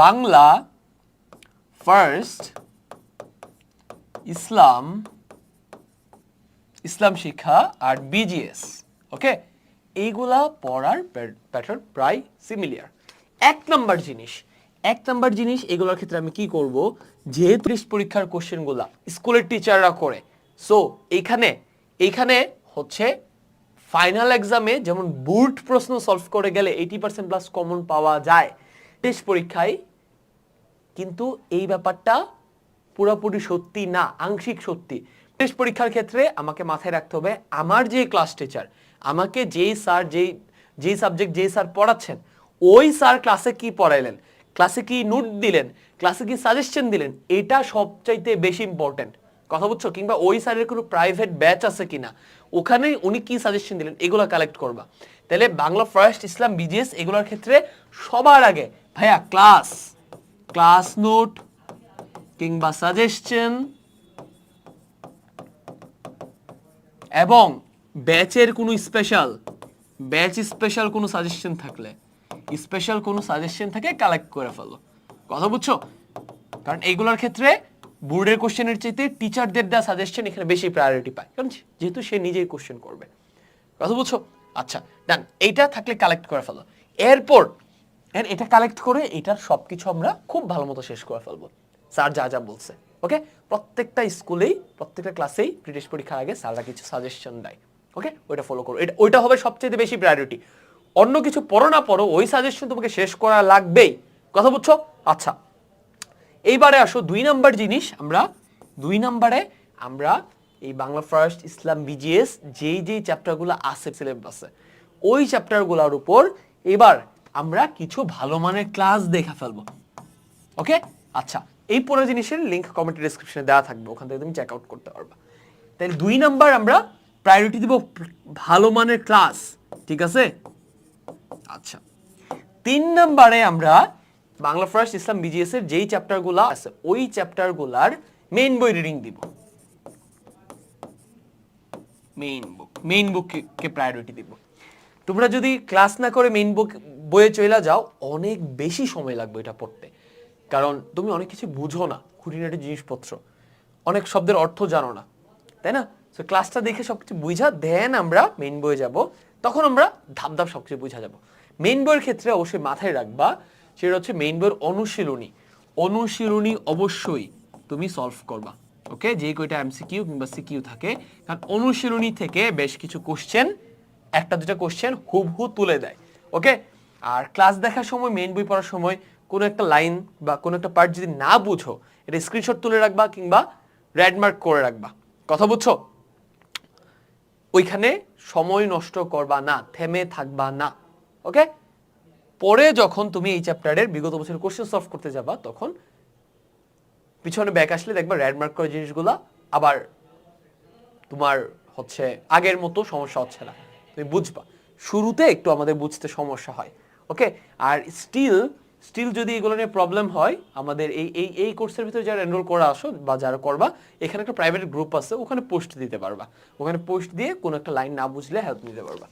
Bangla first ইসলাম ইসলাম শিক্ষা আর BGS ওকে এইগুলা পড়ার প্যাটার্ন প্রায় সিমিলিয়ার এক নাম্বার জিনিস, এক নাম্বার জিনিস এগুলোর ক্ষেত্রে আমি কি করব? যেহেতু পরীক্ষার কোশ্চেনগুলা স্কুলের টিচাররা করে সো এইখানে এইখানে হচ্ছে ফাইনাল এক্সামে যেমন বুট প্রশ্ন সলভ করে গেলে এইটি পার্সেন্ট প্লাস কমন পাওয়া যায়। টেস্ট পরীক্ষায় কিন্তু এই ব্যাপারটা পুরোপুরি সত্যি না আংশিক সত্যি। টেস্ট পরীক্ষার ক্ষেত্রে আমাকে মাথায় রাখতে হবে আমার যে ক্লাস টিচার আমাকে যেই স্যার যেই যেই সাবজেক্ট যেই স্যার পড়াচ্ছেন ওই স্যার ক্লাসে কি পড়াইলেন? ক্লাসে কি নোট দিলেন? ক্লাসে কি সাজেশন দিলেন? এটা সবচাইতে বেশি ইম্পর্টেন্ট কথা বুঝছ? কিংবা ওই স্যারের কোনো প্রাইভেট ব্যাচ আছে কিনা? ওখানে উনি কি সাজেশন দিলেন? এগুলো কালেক্ট করবা। তাহলে বাংলা ফার্স্ট ইসলাম বিজিএস এগুলোর ক্ষেত্রে সবার আগে ভাইয়া ক্লাস ক্লাস নোট কিংবা সাজেশন এবং ব্যাচের কোনো স্পেশাল ব্যাচ স্পেশাল কোনো সাজেশন থাকলে স্পেশাল কোনো সাজেশন থাকে কালেক্ট করে ফেলো। কথা বুঝছ? কারণ এইগুলোর ক্ষেত্রে বোর্ডের কোশ্চেনের চাইতে টিচারদের দেওয়া সাজেশন এখানে বেশি প্রায়োরিটি পায়। কারণ যেহেতু সে নিজেই কোশ্চেন করবে। কথা বুঝছ? আচ্ছা ডান এইটা থাকলে কালেক্ট করে ফেলো। এরপর এর এটা কালেক্ট করে এটার সব কিছু আমরা খুব ভালো মতো শেষ করে ফেলব। স্যার যা যা বলছে ওকে প্রত্যেকটা স্কুলেই, প্রত্যেকটা ক্লাসেই ব্রিটিশ পরীক্ষার আগে স্যাররা কিছু সাজেশন দেয় ওকে ওইটা ফলো করো। এটা, ওইটা হবে সবচেয়ে বেশি প্রায়োরিটি অন্য কিছু পড়ো না পড়ো, ওই সাজেশন তোমাকে শেষ করা লাগবেই। কথা বুঝছ? আচ্ছা। এইবারে আসো, দুই নাম্বার জিনিস আমরা, দুই নাম্বারে আমরা এই বাংলা ফার্স্ট ইসলাম বিজিএস যেই যেই চ্যাপ্টারগুলো আছে সিলেবাসে ওই চ্যাপ্টারগুলোর উপর এবার আমরা কিছু ভালো মানের ক্লাস দেখা ফেলব। ওকে আচ্ছা এই পুরো জিনিসের লিঙ্ক কমেন্ট ডিসক্রিপশনে দেওয়া থাকবে, ওখান থেকে তুমি চেক আউট করতে পারবা। তাহলে দুই নাম্বার আমরা প্রায়োরিটি দিব ভালো মানের ক্লাস ঠিক আছে? আচ্ছা তিন নাম্বারে আমরা বাংলা ফার্স্ট ইসলাম বিজিএস এর যেই চ্যাপ্টারগুলো আছে, ওই চ্যাপ্টারগুলার মেইন বই রিডিং দিব। মেইন বুক মেইন বুককে প্রায়োরিটি দিব। তোমরা যদি ক্লাস না করে মেইন বুক বইয়ে চলে যাও, অনেক বেশি সময় লাগবে এটা পড়তে। কারণ তুমি অনেক কিছু বুঝো না, খুঁটিনাটি জিনিসপত্র। অনেক শব্দের অর্থ জানো না, তাই না? তো ক্লাসটা দেখে সব কিছু বুঝা দেন আমরা মেইন বইয়ে যাব। তখন আমরা ধাপ ধাপ সবকিছু বুঝা যাব। মেইন বইয়ের ক্ষেত্রে অবশ্যই মাথায় রাখবা, সেটা হচ্ছে মেইন বইয়ের অনুশীলনী। অনুশীলনী অবশ্যই তুমি সলভ করবা ওকে যে কয়টা এমসিকিউ কিংবা সিকিউ থাকে। কারণ অনুশীলনী থেকে বেশ কিছু কোশ্চেন একটা দুটা কোশ্চেন হুবহু তুলে দেয় ওকে আর ক্লাস দেখার সময় মেইন বই পড়ার সময় কোনো একটা লাইন বা কোনো একটা পার্ট যদি না বুঝো, এটা স্ক্রিনশট তুলে রাখবা কিংবা রেড মার্ক করে রাখবা। কথা বুঝছ? ওইখানে সময় নষ্ট করবা না, থেমে থাকবা না ওকে পরে যখন তুমি এই চ্যাপ্টারের বিগত বছরের কোশ্চেন সলভ করতে যাবা, তখন পিছনে ব্যাক আসলে দেখবা রেড মার্ক করা জিনিসগুলা আবার তোমার হচ্ছে আগের মতো সমস্যা হচ্ছে না। তুমি বুঝবা। শুরুতে একটু আমাদের বুঝতে সমস্যা হয়। ওকে আর স্টিল স্টিল যদি এগুলো নিয়ে প্রবলেম হয়, আমাদের এই এই এই কোর্সের ভিতরে যারা এনরোল করা আসো বা যারা করবা, এখানে একটা প্রাইভেট গ্রুপ আছে, ওখানে পোস্ট দিতে পারবা। ওখানে পোস্ট দিয়ে কোনো একটা লাইন না বুঝলে হেল্প নিতে পারবা।